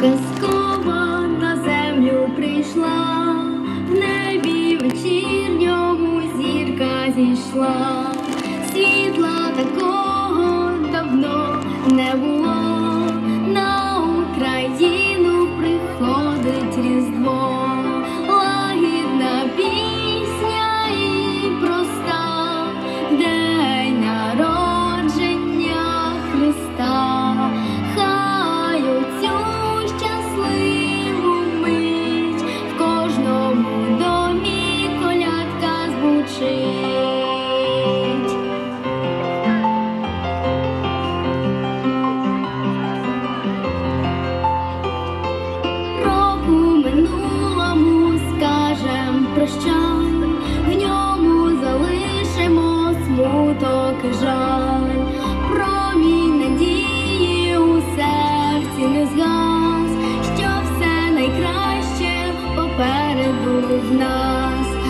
Казкова на землю прийшла, в небі вечірньому зірка зійшла, світла такого давно не було, звучить. Року минулому скажем прощай, в ньому залишимо смуток і жаль, промінь надії у серці не згас, що все найкраще попереду в нас.